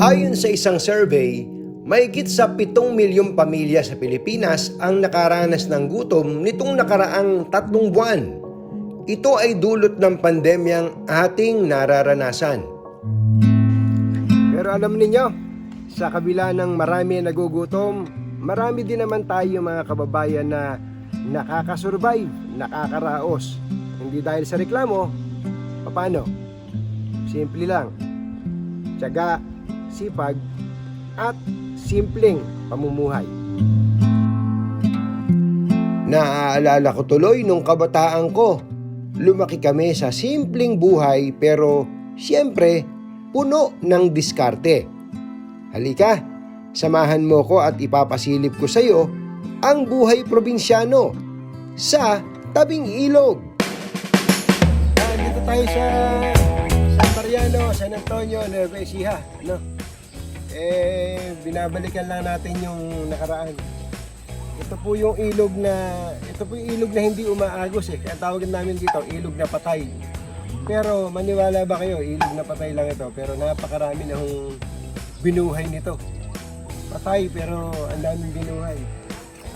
Ayon sa isang survey, mahigit sa 7 milyong pamilya sa Pilipinas ang nakaranas ng gutom nitong nakaraang tatlong buwan. Ito ay dulot ng pandemyang ating nararanasan. Pero alam ninyo, sa kabila ng marami na nagugutom, marami din naman tayo mga kababayan na nakakasurvive, nakakaraos. Hindi dahil sa reklamo, paano? Simple lang. Tiyaga, sipag, at simpleng pamumuhay. Naaalala ko tuloy nung kabataan ko. Lumaki kami sa simpleng buhay pero siyempre puno ng diskarte. Halika, samahan mo ko at ipapasilip ko sa iyo ang buhay probinsyano sa tabing ilog. Ah, dito tayo sa San Mariano, San Antonio, Nueva Ecija, no? Eh, binabalikan lang natin yung nakaraan. Ito po yung ilog na, ito po yung ilog na hindi umaagos eh. Kaya tawagin namin dito, ilog na patay. Pero maniwala ba kayo, ilog na patay lang ito. Pero napakarami na hong binuhay nito. Patay pero ang daming binuhay.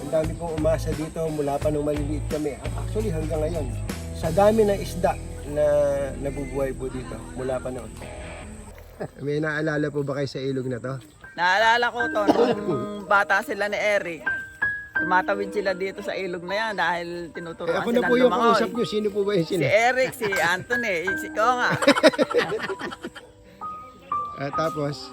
Ang dami pong umasa dito mula pa nung maliliit kami. Actually hanggang ngayon, sa dami ng isda na nabubuhay po dito mula pa noon. May naalala po ba kayo sa ilog na to? Naalala ko to, nung bata sila ni Eric, tumatawid sila dito sa ilog na yan dahil Eh, tinuturuan ako na silang po yung lumangoy. kausap nyo. Sino po ba yung Si sino? Eric, si Anthony, si Konga. Ah, tapos,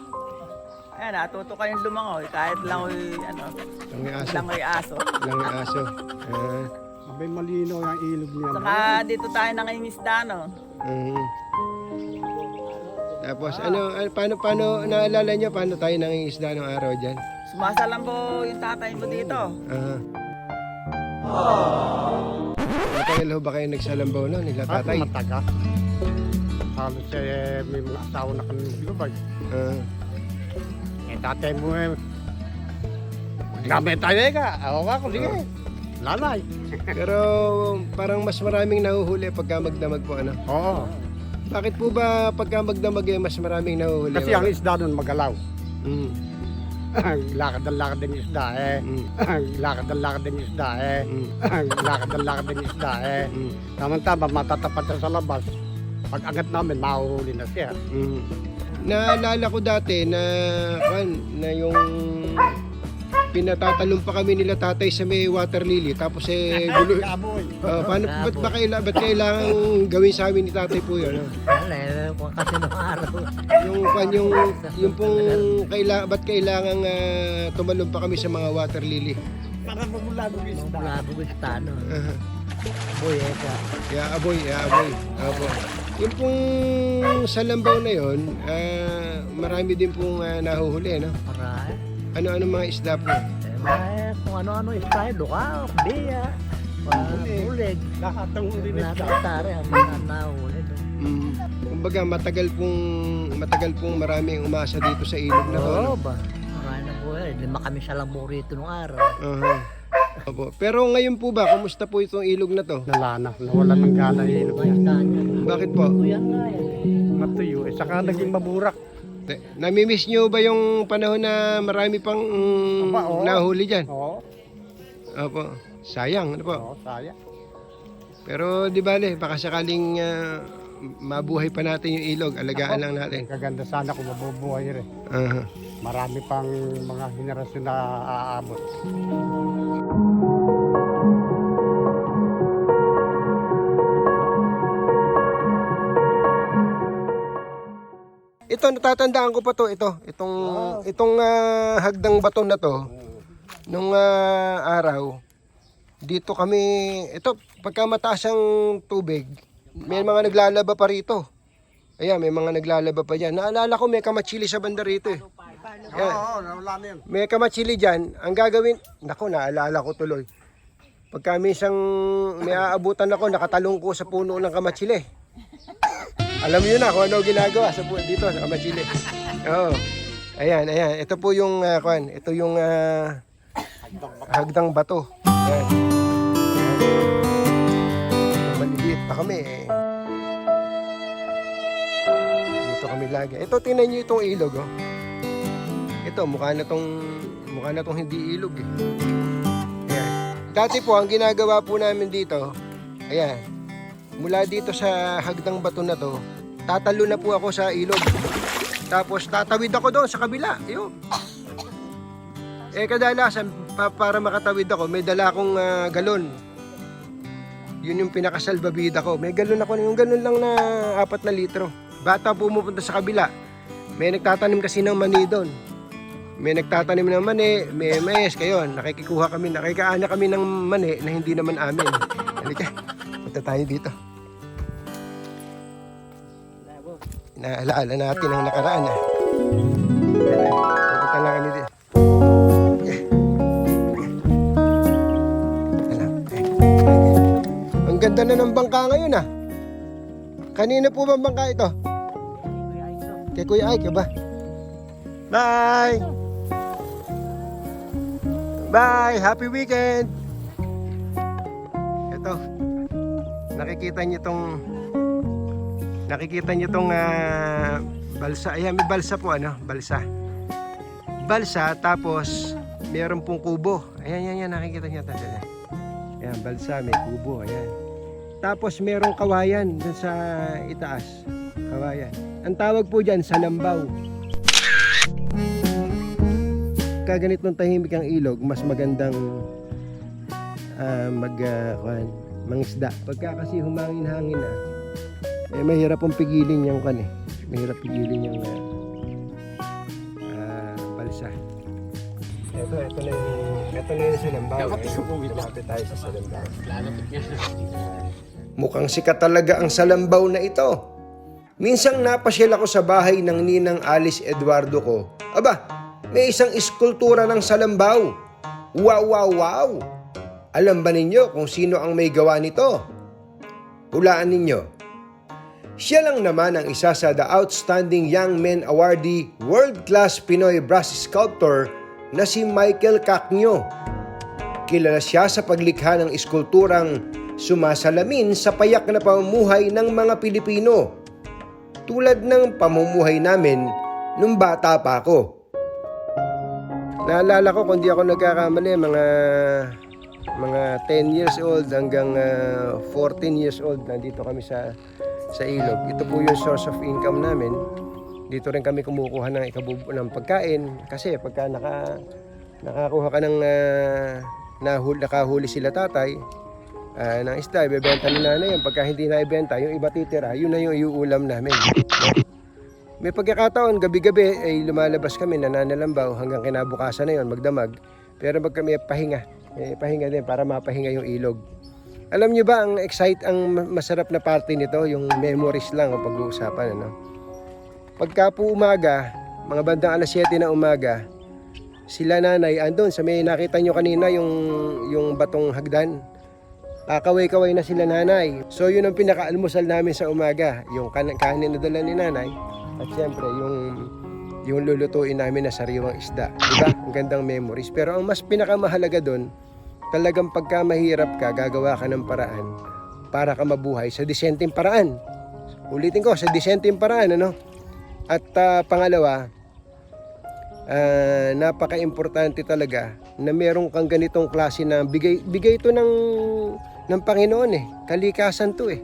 Ayan, natuto kayong lumangoy kahit langoy, ano, langoy aso. langoy aso. Langoy aso. Ah, Abay malino yung ilog niya. Saka dito tayo nangingisda, no? mhm. Tapos, ano, ano, paano, paano, naalala nyo, paano tayo nangingisda ng araw dyan? Sumasalambo yung tatay mo dito. Ah. Matagal ho ba kayo nagsalambaw no, nila At tatay? mataga. Halos eh, may mga asawa na kami maglubay. Ah, Eh, tatay mo eh. Gamit tayo ka. Ako ka ko, sige. Lalay. pero parang mas maraming nahuhuli pagka magdamag po ano. Oo. Bakit po ba pagka magdamag eh, mas maraming nahuhuli? Kasi ang isda nun magalaw. Mm, lakad ang lakad ng isda eh. mm, lakad ang lakad ng isda eh. mm, lakad ang lakad ng isda eh. mm, Tama-tama, matatapat sa labas. Pag angat namin, mahuhuli na siya. mm. Naalala ko dati na, kan, na yung pinatatalong pa kami nila tatay sa may water lily tapos eh gulo, Kaboy. Ah, paano ba't ba kailangan ba't kailangan gawin sa amin ni tatay po 'yun? ano? Wala, eh, kung kasi nung araw. Yung pan yung yung pong kailangan ba't kailangan ah, tumalon pa kami sa mga water lily? Para mamula ng Nung isda. bulabog yung tano. Aha. Boy, eh, ka. Ya aboy, ya aboy. Apo. Yung pong sa lambaw na 'yon, ah, marami din pong ah, nahuhuli, no? Para, eh. Ano-ano mga isda po? Eh, mga, kung ano-ano yung style, luka, biya, bulig. Lahat ng huli ng Lahat isda. ang mga nahuli. Mm. Kumbaga matagal pong matagal pong maraming umasa dito sa ilog na to. Oo ba? Marami na po eh. Lima kami sa lambo rito nung araw. Aha. Opo. Pero ngayon po ba, kumusta po itong ilog na to? Nalana. Nawala ng gana yung ilog niya. Bakit po? Kuyan nga yan. Matuyo. Eh, saka naging maburak. Te- Namimiss nyo ba yung panahon na marami pang mm, Aba, oo. nahuli dyan? Oo. Opo. Sayang, ano po? Oo, saya. Pero di bale, baka sakaling ah, mabuhay pa natin yung ilog, alagaan lang natin. Kaganda sana kung mabubuhay rin. Aha. Marami pang mga henerasyon na aabot. Ito, natatandaan ko pa to, ito. Itong, itong ah, hagdang bato na to, nung ah, araw, dito kami, ito, pagka mataas ang tubig, may mga naglalaba pa rito. Ayan, may mga naglalaba pa dyan. Naalala ko, may kamatsili sa banda rito eh. Ayan. May kamatsili dyan, ang gagawin, nako, naalala ko tuloy. Pagka minsan may aabutan ako, nakatalong ko sa puno ng kamatsili. Alam niyo na kung ano ginagawa sa pu- dito sa kamatsili. Oo. Ayan, ayan. Ito po yung, uh, kwan, ito yung ah, hagdang bato. Ayan. Maliliit pa kami eh. Dito kami lagi. Ito, tingnan nyo itong ilog, oh. Ito, mukha na tong, mukha na tong hindi ilog, eh. Ayan. Dati po, ang ginagawa po namin dito, ayan, mula dito sa hagdang bato na to, tatalo na po ako sa ilog. Tapos tatawid ako doon sa kabila. Yun. Eh kadalasan pa- para makatawid ako, may dala akong ah, galon. Yun yung pinakasalbabida ko. May galon ako, yung galon lang na apat na litro. Bata pumupunta sa kabila. May nagtatanim kasi ng mani doon. May nagtatanim ng mani, may mais kayo. Nakikikuha kami, nakikaana kami ng mani na hindi naman amin. Halika, punta tayo dito. Inaalaala natin ang nakaraan ah. Pupunta lang kami dito. Eh. Ang ganda na ng bangka ngayon ah. Kanina po ba ang bangka ito? Kay Kuya Ike ba? Bye! Bye! Happy weekend! Ito. Nakikita niyo tong Nakikita niyo tong ah, balsa. Ayan, may balsa po ano, balsa. Balsa tapos meron pong kubo. Ayan, yan, yan, nakikita niyo ito. Ayan. Balsa, may kubo, ayan. Tapos merong kawayan dun sa itaas. Kawayan. Ang tawag po diyan salambaw. Kaganit ng tahimik ang ilog, mas magandang ah, mag kuwan, mangisda. Pagka kasi humangin-hangin na, eh mahirap pong pigilin yung kan eh. Mahirap pigilin yung ah, ah, balsa. Ito, ito na yung, ito na yung salambaw. Lumapit tayo sa salambaw. Mukhang sikat talaga ang salambaw na ito. Minsang napasyal ako sa bahay ng ninang Alice Eduardo ko. Aba, may isang iskultura ng salambaw. Wow, wow, wow! Alam ba ninyo kung sino ang may gawa nito? Hulaan ninyo. Siya lang naman ang isa sa The Outstanding Young Men Awardee World Class Pinoy Brass Sculptor na si Michael Cacnyo. Kilala siya sa paglikha ng iskulturang sumasalamin sa payak na pamumuhay ng mga Pilipino. Tulad ng pamumuhay namin nung bata pa ako. Naalala ko kung di ako nagkakamali mga mga 10 years old hanggang ah, 14 years old nandito kami sa sa ilog. Ito po yung source of income namin. Dito rin kami kumukuha ng ikabubo ng pagkain kasi pagka naka nakakuha ka ng uh, nahul, nakahuli sila tatay ah, ng isda, ibebenta ni nanay yan. Pagka hindi na ibenta, yung iba titira, yun na yung iuulam namin. May pagkakataon, gabi-gabi ay lumalabas kami, nananalambaw hanggang kinabukasan na yon magdamag. Pero pag kami pahinga, eh, pahinga din para mapahinga yung ilog. Alam niyo ba ang excite ang ma- masarap na parte nito, yung memories lang o pag-uusapan ano. Pagka po umaga, mga bandang alas 7 na umaga, sila nanay andon sa may nakita nyo kanina yung yung batong hagdan. Kakaway-kaway na sila nanay. So yun ang pinakaalmusal namin sa umaga, yung kan- kanin na dala ni nanay at siyempre yung yung lulutuin namin na sariwang isda. Diba? Ang gandang memories. Pero ang mas pinakamahalaga doon, talagang pagka mahirap ka, gagawa ka ng paraan para ka mabuhay sa disenteng paraan. Ulitin ko, sa disenteng paraan, ano? At ah, pangalawa, ah, napaka-importante talaga na meron kang ganitong klase na bigay, bigay ito ng, ng Panginoon eh. Kalikasan to eh.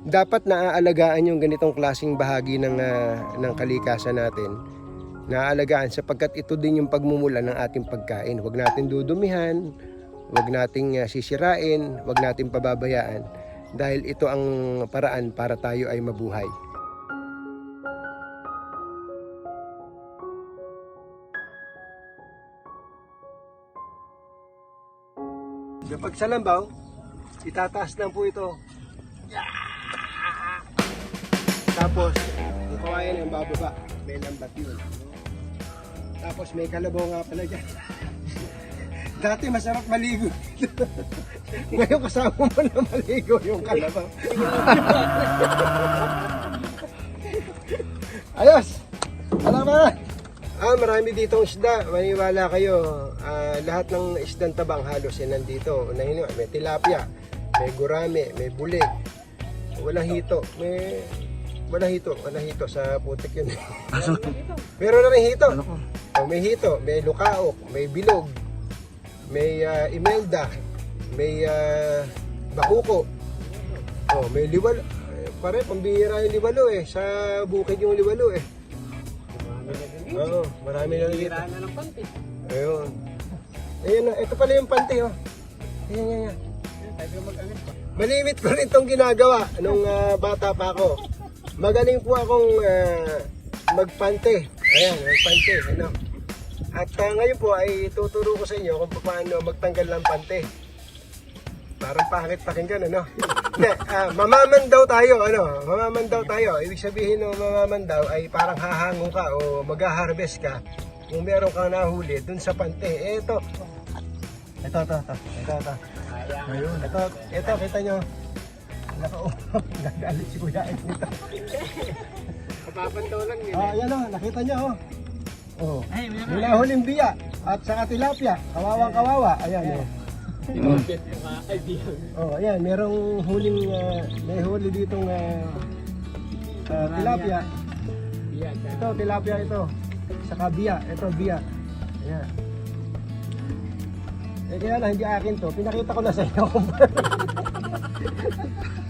Dapat naaalagaan yung ganitong klaseng bahagi ng, ah, ng kalikasan natin. Naaalagaan sapagkat ito din yung pagmumula ng ating pagkain. Huwag natin dudumihan, huwag nating ah, sisirain, huwag nating pababayaan dahil ito ang paraan para tayo ay mabuhay. Sa lambaw, itataas lang po ito. Tapos, yung kawayan yung bababa, may lambat yun. Tapos may kalabaw nga pala dyan. Dati masarap maligo. Ngayon kasama mo na maligo yung kalabaw. Ayos! Alam mo Ah, marami ditong isda. Maniwala kayo. Ah, lahat ng isdang tabang halos yan nandito. Unahin nyo, may tilapia, may gurame, may bulig, walang hito, may wala hito, wala hito sa putik yun. Meron na rin hito. Oh, may hito, may lukaok, may bilog, may ah, imelda, may ah, bakuko. Oh, may liwalo. Eh, Pare, pambihira yung liwalo eh. Sa bukid yung liwalo eh. Oo, marami na dito. na ng panty. Ayun. Ayun na, ito pala yung pante oh. Ayan, yan, yan. Tayo mag-angat pa. Malimit ko rin itong ginagawa nung ah, bata pa ako. Magaling po akong ah, magpante. Ayan, magpante. Ano? At ah, ngayon po ay tuturo ko sa inyo kung paano magtanggal ng pante. Parang pangit pakinggan, ano? Hindi, ah, mamamandaw tayo, ano? Mamamandaw tayo. Ibig sabihin ng mamamandaw ay parang hahango ka o mag-harvest ka kung meron kang nahuli dun sa pante. Eh, ito. Ito, ito, ito. Ito, ito. Ayun, ito, ito, kita nyo. Nako, nagalit si Kuya Ed nito. Kapapantaw lang din. Oh, ayan o, nakita nyo oh. Oh, may nahuling biya at saka tilapia. Kawawang kawawa. Ayan oh. Oh, ayan, merong huling, ah, may huli ditong ah, ah, tilapia. Ito, tilapia ito. Saka biya, ito biya. Ayan. Eh kaya lang, hindi akin to. Pinakita ko na sa inyo.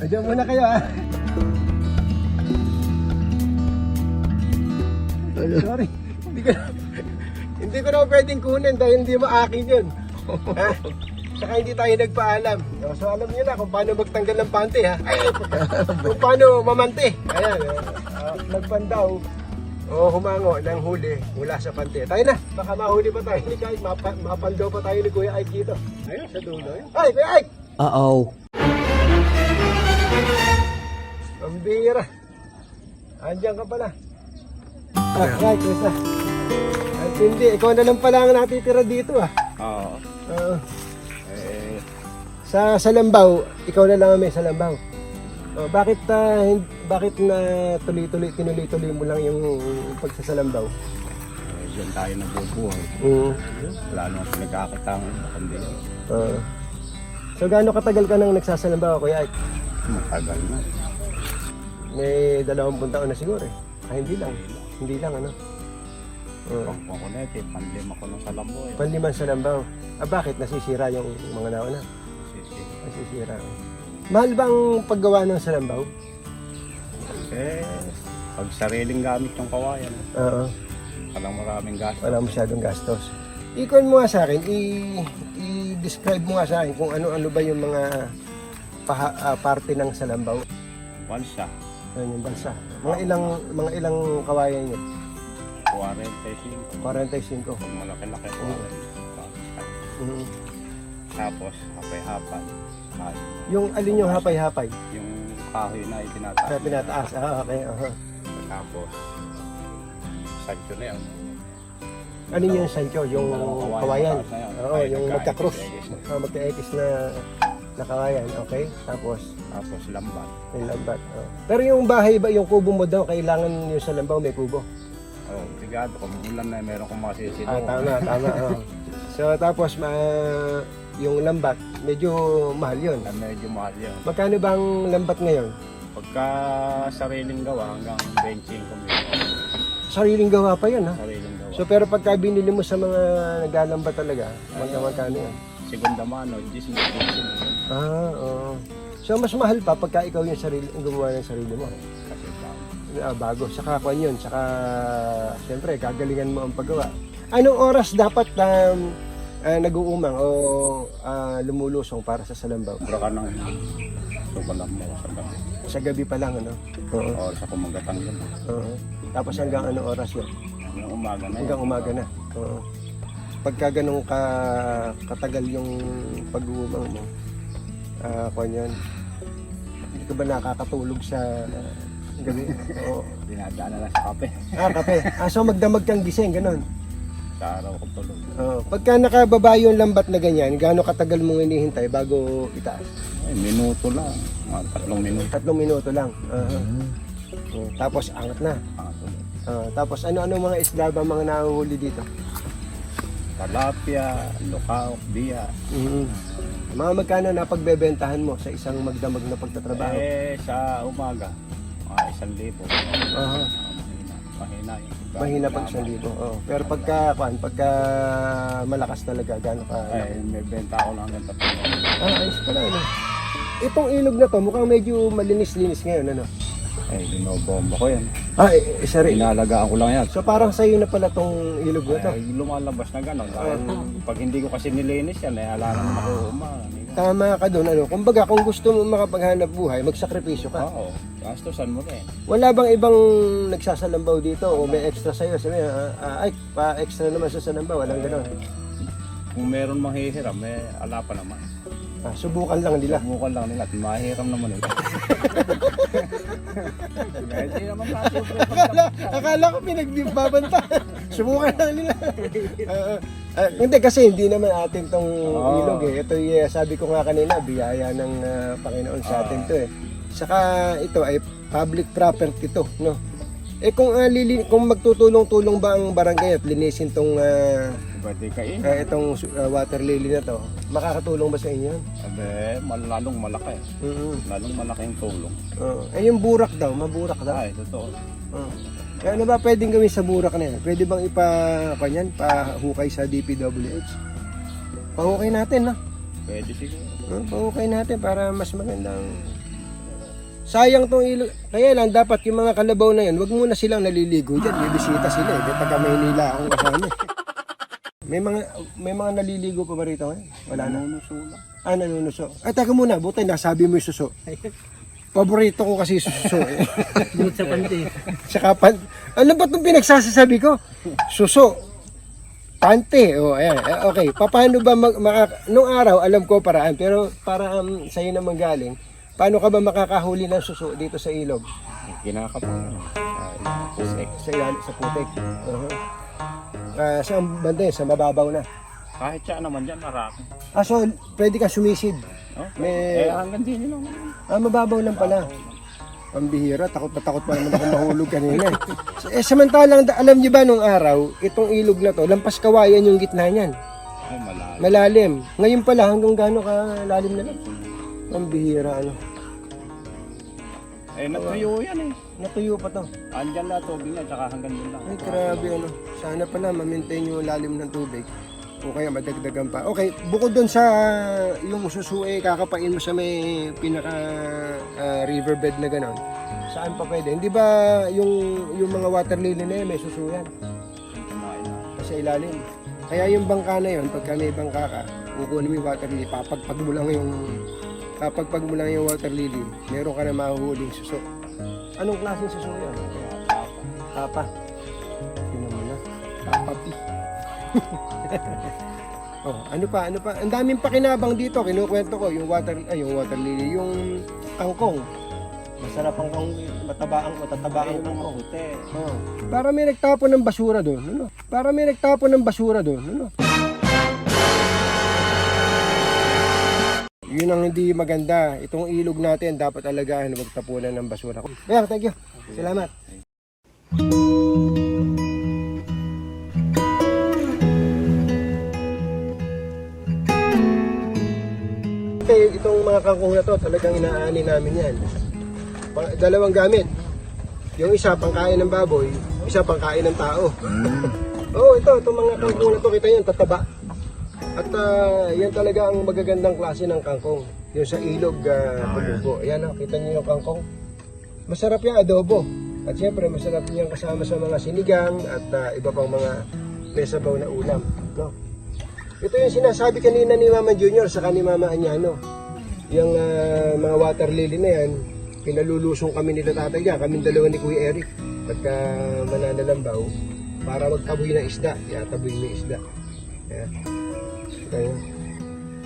Diyan muna kayo ah. Sorry. Hindi ko, hindi ko na pwedeng kunin dahil hindi mo akin yun. ha? Saka hindi tayo nagpaalam. O, So alam niyo na kung paano magtanggal ng pante ha. kung paano mamante. Ayan. Uh, magpandaw o humango ng huli mula sa pante. Tayo na. Baka mahuli pa tayo ni Kahit mapa, mapandaw pa tayo ni Kuya Ike dito. Ayun, sa dulo yun. Ay, Kuya Ike! Uh-oh. Ang bira. Andiyan ka pala. Ah, right, Kuya. At hindi, ikaw na lang pala ang natitira dito ah. Oo. Oo. Eh, sa Salambaw, ikaw na lang ang may Salambaw. Oh, bakit ah, hin- bakit na tuloy-tuloy tinuloy-tuloy mo lang yung pagsasalambaw? eh, dyan tayo nabubuhay. Mm. Wala naman pinagkakatangan. Kundi Oo. so gaano katagal ka nang nagsasalambaw, Kuya Ike? matagal na. May dalawampung taon na siguro eh. Ah, hindi lang. Hindi lang ano. Oo. Pang ko na ito, panlima ko ng salambo. Eh. Panliman salambaw. Ah, bakit? Nasisira yung mga nauna? Sisi. Nasisira. Mahal bang paggawa ng salambaw? Eh, pag sariling gamit yung kawayan, Oo. walang maraming gastos. Wala masyadong gastos. Ikon mo nga sa akin, i- i-describe mo nga sa akin kung ano-ano ba yung mga paha, ah, parte ng salambaw. Balsa, Ano yung bansa. Mga ilang mga ilang kawayan yun? 45. 45. Pag malaki-laki kawayan. Mhm. Tapos, hapay-hapay. Yung alin yung hapay-hapay? Yung kahoy na itinataas. Sa pinataas. Ah, okay. aha. Tapos, sancho na yan. Ano yung sancho? Yung Kawayan, na. Oo, yung magka-cross. Na. Ah, magka-X na, na kawayan. Okay. Tapos, Tapos lambat. yung lambat. oh. Pero yung bahay ba, yung kubo mo daw, kailangan yung sa lambaw may kubo? Oh, sigado, kung ulan na meron kong masisilong. Ah, tama, tama. oo. So, tapos, ma, yung lambat, medyo mahal yun. Na medyo mahal yun. Magkano bang lambat ngayon? Pagka sariling gawa hanggang 25 million. Sariling gawa pa yun, ha? Sariling gawa. So, pero pagka binili mo sa mga naglalambat talaga, magka- magkano yan? Segunda mano, 10 million. Ah, oo. So, mas mahal pa pagka ikaw yung sarili, gumawa ng sarili mo. Ah, bago. Saka kwan yun. Saka, siyempre, gagalingan mo ang paggawa. Anong oras dapat um, ah, nag-uumang o ah, lumulusong para sa salambaw? Sobra ka ng sobra lang mo sa gabi. Sa gabi pa lang, ano? Oo. O sa kumagatang yun. Oo. Tapos hanggang anong oras yun? Hanggang umaga na. Hanggang umaga na. Oo. Pagka ganun ka katagal yung pag-uumang mo, ah, kwan yun, hindi ka ba nakakatulog sa ah, gabi? Oo. Dinadaan na lang sa kape. Ah, kape. Ah, so magdamag kang gising, ganun. Sa araw ko tulog. Oo. Pagka nakababa yung lambat na ganyan, gaano katagal mong hinihintay bago itaas? Ay, minuto lang. Mga tatlong minuto. Tatlong minuto lang. Aha. Oo. Tapos angat na. Ah, tulog. Ah, tapos ano-ano mga isda ba mga nahuhuli dito? Talapia, lukaw, biya. Mhm. Mga magkano na pagbebentahan mo sa isang magdamag na pagtatrabaho? Eh, sa umaga, mga isang libo. Aha. Mahina, mahina yun. Mahina pag isang libo. Oo. Pero pagka, kuan, pagka malakas talaga, gano'n ka? Ay, may benta ako lang hanggang tatlo. Ah, ayos pala, ano? Itong ilog na to, mukhang medyo malinis-linis ngayon, ano? Ay, binobomba ko yan. Ah, eh, isa rin. Inalagaan ko lang yan. So parang sa'yo na pala tong ilog na to. Ay, lumalabas na gano'n. Dahil pag hindi ko kasi nilinis yan, ay ala naman ako umano. Tama ka doon, ano? Kumbaga, kung gusto mo makapaghanap buhay, magsakripisyo ka. Oo, gastosan mo rin. Wala bang ibang nagsasalambaw dito o may extra sa'yo? Sabi, ah, ah, ay, pa-extra naman sa salambaw, walang gano'n. Kung meron manghihiram, may ala pa naman. Ah, subukan lang nila. Subukan lang nila at mahihiram naman nila. Hindi naman natin akala, akala ko pinagbabanta. Subukan lang nila. Ah, ah, hindi kasi hindi naman atin tong Oo. ilog eh. Ito eh, sabi ko nga kanina, biyaya ng ah, Panginoon sa atin to eh. Saka ito ay public property to, no? Eh kung ah, lili, kung magtutulong-tulong ba ang barangay at linisin tong ah, Pwede kain. ah, itong ah, water lily na to, makakatulong ba sa inyo? Abe, mal- lalong malaki. Mm Lalong malaki yung tulong. Eh yung burak daw, maburak daw. Ay, totoo. Oo. Kaya ano ba pwedeng gawin sa burak na yan? Pwede bang ipa, kanyan, pahukay sa DPWH? Pahukay natin, no? Pwede siguro. Hmm, Pahukay natin para mas magandang... Sayang tong ilog. Kaya lang, dapat yung mga kalabaw na yan, wag muna silang naliligo dyan. May bisita sila eh. Taga Maynila akong kasama eh. May mga may mga naliligo pa ba rito ngayon? Wala na. Nanunuso lang. Ah, nanunuso. Ay, taga muna. Buti nasabi mo yung suso. Paborito ko kasi suso eh. Bukod sa panty. Tsaka pan... Ano ba itong pinagsasasabi ko? Suso. Pante. O, ayan. Eh, Okay. Paano ba mag, maka, nung araw, alam ko paraan. Pero para um, sa'yo naman galing, paano ka ba makakahuli ng suso dito sa ilog? Kinakapon. Sek. Sa, ilan, sa putik. Uh-huh. Ah, saan banda? Sa mababaw na. Kahit siya naman dyan, marami. Ah, so, pwede ka sumisid. Oh, May- Eh, hanggang din lang. Ah, mababaw lang pala. Pambihira, takot na takot pa naman ako mahulog kanina. eh, samantalang, da- alam niyo ba nung araw, itong ilog na to, lampas kawayan yung gitna niyan. Ay, malalim. Malalim. Ngayon pala, hanggang gaano ka lalim na lang. Pambihira, ano. Eh, natuyo yan eh. Natuyo pa to. Andyan na tubig niya, tsaka hanggang dun lang. Ay, grabe, ano. Sana pala, ma-maintain yung lalim ng tubig. O kaya madagdagan pa. Okay, bukod doon sa yung susue, kakapain mo sa may pinaka ah, riverbed na ganon. Saan pa pwede? Hindi ba yung yung mga water lily na yun, may susuyan? Sa ilalim. Kaya yung bangka na yun, pagka may bangka ka, kukunin mo yung water lily, papagpag mo lang yung papagpag mo lang yung water lily, meron ka na mahuhuling suso. Anong klaseng suso yun? Papa. Yun naman na. Papapi. oh, ano pa, ano pa? Ang daming pakinabang dito, kinukwento ko, yung water, ay, yung water lily, yung kangkong. Masarap ang kang mataba ang matataba ang kangkong. Oh. Para may nagtapon ng basura doon, ano? Para may nagtapon ng basura doon, ano? Yun ang hindi maganda. Itong ilog natin, dapat alagahan na magtapunan ng basura. Kaya, thank you. Salamat. Ito, itong mga kangkong na to, talagang inaani namin yan. Dalawang gamit. Yung isa pangkain ng baboy, isa pangkain ng tao. Oo, ito, itong mga kangkong na to, kita yan, tataba. At ah, yan talaga ang magagandang klase ng kangkong. Yung sa ilog uh, pagbubo. Ayan o, kita niyo yung kangkong. Masarap yung adobo. At siyempre, masarap yung kasama sa mga sinigang at ah, iba pang mga pesabaw na ulam. No? Ito yung sinasabi kanina ni Mama Junior sa ni Mama Anyano. Yung ah, mga water lily na yan, pinalulusong kami nila tatay niya, kami dalawa ni Kuya Eric. Pagka mananalambaw, para magtaboy ng isda. Kaya taboy ng isda. Kaya, kaya,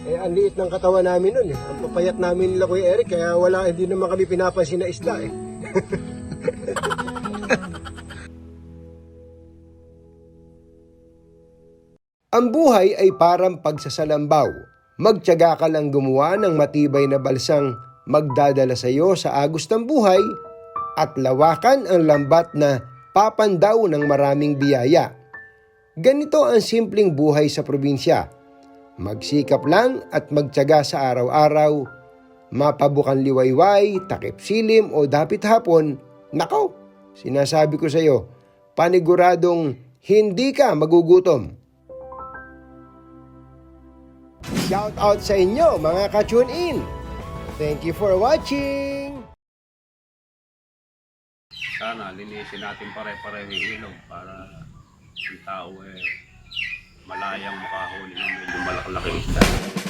eh, ang liit ng katawan namin nun eh. Ang papayat namin nila Kuya Eric, kaya wala, hindi naman kami pinapansin na isda eh. Ang buhay ay parang pagsasalambaw. Magtyaga ka lang gumawa ng matibay na balsang magdadala sa iyo sa agos ng buhay at lawakan ang lambat na papandaw ng maraming biyaya. Ganito ang simpleng buhay sa probinsya. Magsikap lang at magtyaga sa araw-araw, mapabukan liwayway, takip silim o dapit hapon, Nako, sinasabi ko sa iyo, paniguradong hindi ka magugutom. Shout out sa inyo mga ka-tune in. Thank you for watching. sana linisin natin pare-pareho yung ilog para yung tao eh malayang makahuli ng medyo malaki-laki isda.